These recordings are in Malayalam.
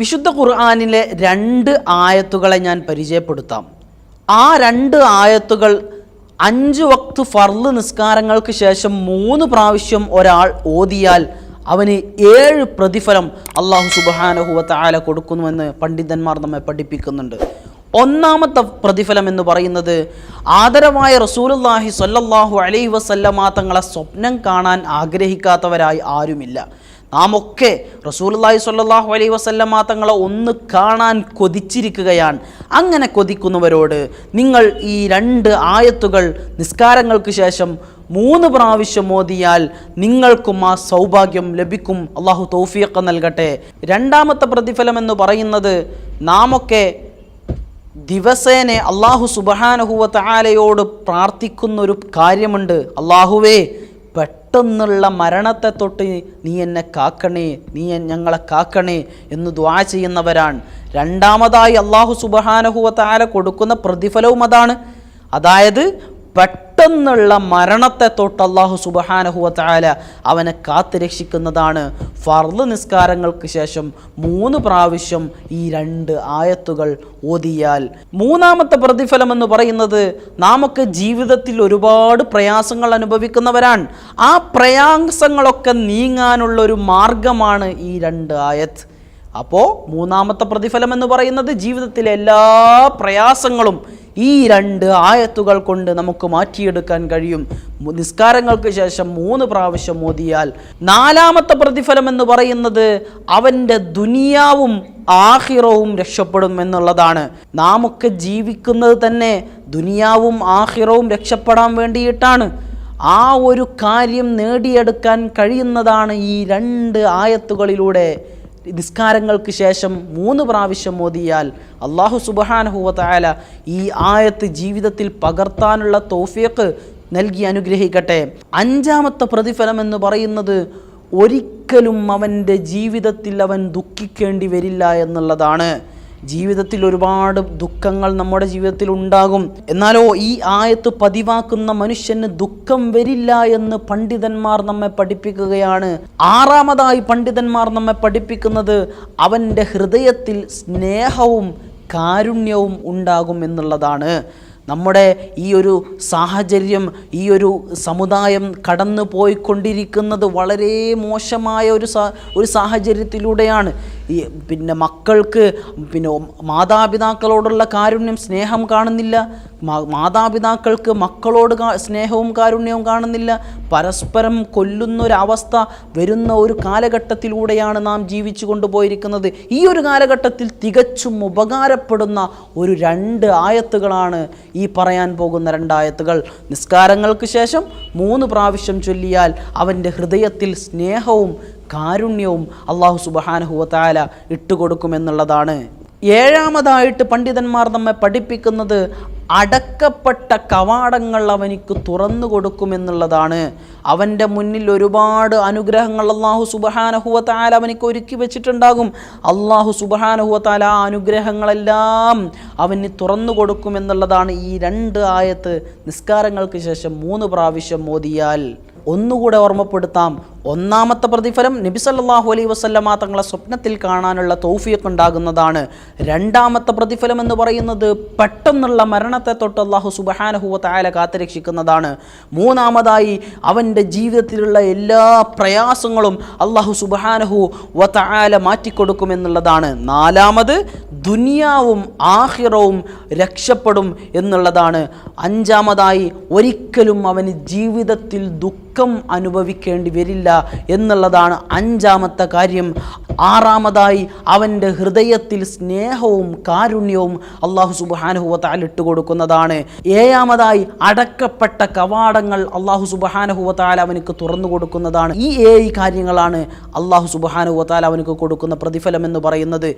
വിശുദ്ധ ഖുർആാനിലെ രണ്ട് ആയത്തുകളെ ഞാൻ പരിചയപ്പെടുത്താം. ആ രണ്ട് ആയത്തുകൾ അഞ്ച് വക്ത് ഫർൾ നിസ്കാരങ്ങൾക്ക് ശേഷം മൂന്ന് പ്രാവശ്യം ഒരാൾ ഓതിയാൽ അവന് ഏഴ് പ്രതിഫലം അള്ളാഹു സുബാനഹുവത്ത ആല കൊടുക്കുന്നുവെന്ന് പണ്ഡിതന്മാർ നമ്മെ പഠിപ്പിക്കുന്നുണ്ട്. ഒന്നാമത്തെ പ്രതിഫലം എന്ന് പറയുന്നത് ആദരവായ റസൂലുല്ലാഹി സ്വല്ലല്ലാഹു അലൈഹി വസല്ലമ തങ്ങളെ സ്വപ്നം കാണാൻ ആഗ്രഹിക്കാത്തവരായി ആരുമില്ല. നാം ഒക്കെ റസൂലുള്ളാഹി സ്വല്ലല്ലാഹു അലൈ വസല്ലമ തങ്ങളെ ഒന്ന് കാണാൻ കൊതിച്ചിരിക്കുകയാണ്. അങ്ങനെ കൊതിക്കുന്നവരോട് നിങ്ങൾ ഈ രണ്ട് ആയത്തുകൾ നിസ്കാരങ്ങൾക്ക് ശേഷം മൂന്ന് പ്രാവശ്യം ഓതിയാൽ നിങ്ങൾക്കും ആ സൗഭാഗ്യം ലഭിക്കും. അള്ളാഹു തൗഫീഖ് നൽകട്ടെ. രണ്ടാമത്തെ പ്രതിഫലം എന്ന് പറയുന്നത് നാമൊക്കെ ദിവസേന അള്ളാഹു സുബഹാനഹുവ താലയോട് പ്രാർത്ഥിക്കുന്നൊരു കാര്യമുണ്ട്. അള്ളാഹുവേ പെട്ടെന്നുള്ള മരണത്തെ തൊട്ട് നീ എന്നെ കാക്കണേ നീ ഞങ്ങളെ കാക്കണേ എന്ന് ദ്വാ ചെയ്യുന്നവരാണ്. രണ്ടാമതായി അള്ളാഹു സുബഹാനഹുവ ആല കൊടുക്കുന്ന പ്രതിഫലവും അതാണ്. അതായത് പെട്ടെന്നുള്ള മരണത്തെ തൊട്ട് അള്ളാഹു സുബഹാനഹുവ ആല അവനെ കാത്തുരക്ഷിക്കുന്നതാണ് രക്ഷിക്കുന്നതാണ് ഫർൾ നിസ്കാരങ്ങൾക്ക് ശേഷം മൂന്ന് പ്രാവശ്യം ഈ രണ്ട് ആയത്തുകൾ ഓതിയാൽ. മൂന്നാമത്തെ പ്രതിഫലം എന്ന് പറയുന്നത് നാമൊക്കെ ജീവിതത്തിൽ ഒരുപാട് പ്രയാസങ്ങൾ അനുഭവിക്കുന്നവരാണ്. ആ പ്രയാസങ്ങളൊക്കെ നീങ്ങാനുള്ള ഒരു മാർഗമാണ് ഈ രണ്ട് ആയത്ത്. അപ്പോൾ മൂന്നാമത്തെ പ്രതിഫലം എന്ന് പറയുന്നത് ജീവിതത്തിലെ എല്ലാ പ്രയാസങ്ങളും ഈ രണ്ട് ആയത്തുകൾ കൊണ്ട് നമുക്ക് മാറ്റിയെടുക്കാൻ കഴിയും. നിസ്കാരങ്ങൾക്ക് ശേഷം മൂന്ന് പ്രാവശ്യം മോദിയാൽ നാലാമത്തെ പ്രതിഫലം എന്ന് പറയുന്നത് അവന്റെ ദുനിയാവും ആഹിറവും രക്ഷപ്പെടും എന്നുള്ളതാണ്. നാം ഒക്കെ ജീവിക്കുന്നത് തന്നെ ദുനിയാവും ആഹിറവും രക്ഷപ്പെടാൻ വേണ്ടിയിട്ടാണ്. ആ ഒരു കാര്യം നേടിയെടുക്കാൻ കഴിയുന്നതാണ് ഈ രണ്ട് ആയത്തുകളിലൂടെ നിസ്കാരങ്ങൾക്ക് ശേഷം മൂന്ന് പ്രാവശ്യം മോദിയാൽ അള്ളാഹു സുബഹാനഹുവല ഈ ആയത്ത് ജീവിതത്തിൽ പകർത്താനുള്ള തോഫിയക്ക് നൽകി അനുഗ്രഹിക്കട്ടെ. അഞ്ചാമത്തെ പ്രതിഫലം എന്ന് പറയുന്നത് ഒരിക്കലും അവന്റെ ജീവിതത്തിൽ അവൻ ദുഃഖിക്കേണ്ടി വരില്ല എന്നുള്ളതാണ്. ജീവിതത്തിൽ ഒരുപാട് ദുഃഖങ്ങൾ നമ്മുടെ ജീവിതത്തിൽ ഉണ്ടാകും. എന്നാലോ ഈ ആയത്ത് പതിവാക്കുന്ന മനുഷ്യന് ദുഃഖം വരില്ല എന്ന് പണ്ഡിതന്മാർ നമ്മെ പഠിപ്പിക്കുകയാണ്. ആറാമതായി പണ്ഡിതന്മാർ നമ്മെ പഠിപ്പിക്കുന്നത് അവന്റെ ഹൃദയത്തിൽ സ്നേഹവും കാരുണ്യവും ഉണ്ടാകും എന്നുള്ളതാണ്. നമ്മുടെ ഈ ഒരു സാഹചര്യം ഈ ഒരു സമുദായം കടന്നു പോയിക്കൊണ്ടിരിക്കുന്നത് വളരെ മോശമായ ഒരു ഒരു സാഹചര്യത്തിലൂടെയാണ്. ഈ പിന്നെ മക്കൾക്ക് പിന്നെ മാതാപിതാക്കളോടുള്ള കാരുണ്യം സ്നേഹം കാണുന്നില്ല. മാതാപിതാക്കൾക്ക് മക്കളോട് സ്നേഹവും കാരുണ്യവും കാണുന്നില്ല. പരസ്പരം കൊല്ലുന്നൊരവസ്ഥ വരുന്ന ഒരു കാലഘട്ടത്തിലൂടെയാണ് നാം ജീവിച്ചു കൊണ്ടുപോയിരിക്കുന്നത്. ഈ ഒരു കാലഘട്ടത്തിൽ തികച്ചും ഉപകാരപ്പെടുന്ന ഒരു രണ്ട് ആയത്തുകളാണ് ഈ പറയാൻ പോകുന്ന രണ്ടായത്തുകൾ. നിസ്കാരങ്ങൾക്ക് ശേഷം മൂന്ന് പ്രാവശ്യം ചൊല്ലിയാൽ അവന്റെ ഹൃദയത്തിൽ സ്നേഹവും കാരുണ്യവും അള്ളാഹു സുബഹാനഹുവത്താല ഇട്ടുകൊടുക്കുമെന്നുള്ളതാണ്. ഏഴാമതായിട്ട് പണ്ഡിതന്മാർ നമ്മെ പഠിപ്പിക്കുന്നത് അടക്കപ്പെട്ട കവാടങ്ങൾ അവനിക്ക് തുറന്നു കൊടുക്കുമെന്നുള്ളതാണ്. അവന്റെ മുന്നിൽ ഒരുപാട് അനുഗ്രഹങ്ങൾ അള്ളാഹു സുബഹാനഹുവത്താല അവനിക്ക് ഒരുക്കി വെച്ചിട്ടുണ്ടാകും. അള്ളാഹു സുബഹാനഹുവത്താല ആ അനുഗ്രഹങ്ങളെല്ലാം അവന് തുറന്നു കൊടുക്കുമെന്നുള്ളതാണ് ഈ രണ്ട് ആയത്ത്. നിസ്കാരങ്ങൾക്ക് ശേഷം മൂന്ന് പ്രാവശ്യം മോദിയാൽ ഒന്നുകൂടെ ഓർമ്മപ്പെടുത്താം. ഒന്നാമത്തെ പ്രതിഫലം നബി സല്ലല്ലാഹു അലൈ വസല്ലമ തങ്ങളെ സ്വപ്നത്തിൽ കാണാനുള്ള തൗഫീഖ് ഉണ്ടാകുന്നതാണ് രണ്ടാമത്തെ പ്രതിഫലം എന്ന് പറയുന്നത് പെട്ടെന്നുള്ള മരണത്തെ തൊട്ട് അള്ളാഹു സുബഹാനഹു തായാല കാത്തുരക്ഷിക്കുന്നതാണ്. മൂന്നാമതായി അവന്റെ ജീവിതത്തിലുള്ള എല്ലാ പ്രയാസങ്ങളും അള്ളാഹു സുബഹാനഹു വതആല മാറ്റിക്കൊടുക്കുമെന്നുള്ളതാണ് നാലാമത് ദുനിയാവും ആഹിറവും രക്ഷപ്പെടും എന്നുള്ളതാണ്. അഞ്ചാമതായി ഒരിക്കലും അവന് ജീവിതത്തിൽ ദുഃഖം അനുഭവിക്കേണ്ടി വരില്ല എന്നുള്ളതാണ് അഞ്ചാമത്തെ കാര്യം. ആറാമതായി അവന്റെ ഹൃദയത്തിൽ സ്നേഹവും കാരുണ്യവും അള്ളാഹു സുബാനുഹുവത്താൽ ഇട്ട് കൊടുക്കുന്നതാണ്. ഏഴാമതായി അടക്കപ്പെട്ട കവാടങ്ങൾ അള്ളാഹു സുബാനുഹുവത്താൽ അവനക്ക് തുറന്നു കൊടുക്കുന്നതാണ്. ഈ ഏഴ് കാര്യങ്ങളാണ് അള്ളാഹു സുബാനുഹുവത്താൽ അവനക്ക് കൊടുക്കുന്ന പ്രതിഫലം എന്ന് പറയുന്നത്.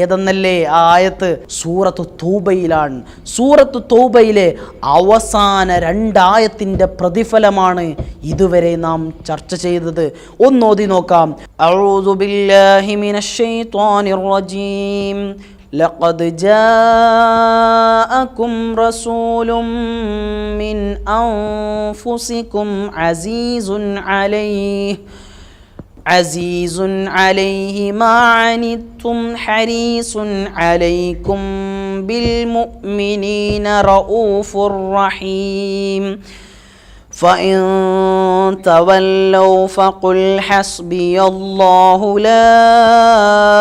ഏതെന്നല്ലേ ആ ആയത്ത്? സൂറത്ത് തൂബയിലാണ്. സൂറത്ത് തൂബയിലെ അവസാന രണ്ടായത്തിന്റെ പ്രതിഫലമാണ് ഇതുവരെ നാം ചർച്ച ചെയ്തത്. ഒന്നോതി നോക്കാം അഊദു ബില്ലാഹി മിനശ് ശൈത്വാനിർ റജീം لقد جاءكم رسول من أنفسكم عزيز عليه عزيز عليه ما عنتم حريص عليكم بالمؤمنين رؤوف رحيم فإن تولوا فقل حسبي الله لا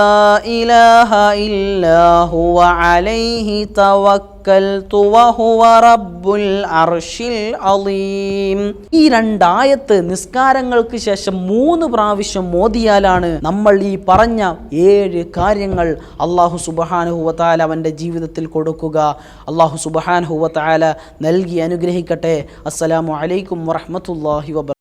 إله إلا هو عليه توكلت وهو رب العرش العظيم ഈ രണ്ടായത്ത് നിസ്കാരങ്ങൾക്ക് ശേഷം മൂന്ന് പ്രാവശ്യം മോദിയാലാണ് നമ്മൾ ഈ പറഞ്ഞ ഏഴ് കാര്യങ്ങൾ അള്ളാഹു സുബഹാനുഹുവത്താല അവൻ്റെ ജീവിതത്തിൽ കൊടുക്കുക അള്ളാഹു സുബഹാനുഹുവത്താല നൽകി അനുഗ്രഹിക്കട്ടെ അസ്സലാമു അലൈക്കും വറഹ്മത്തുള്ളാഹി വബ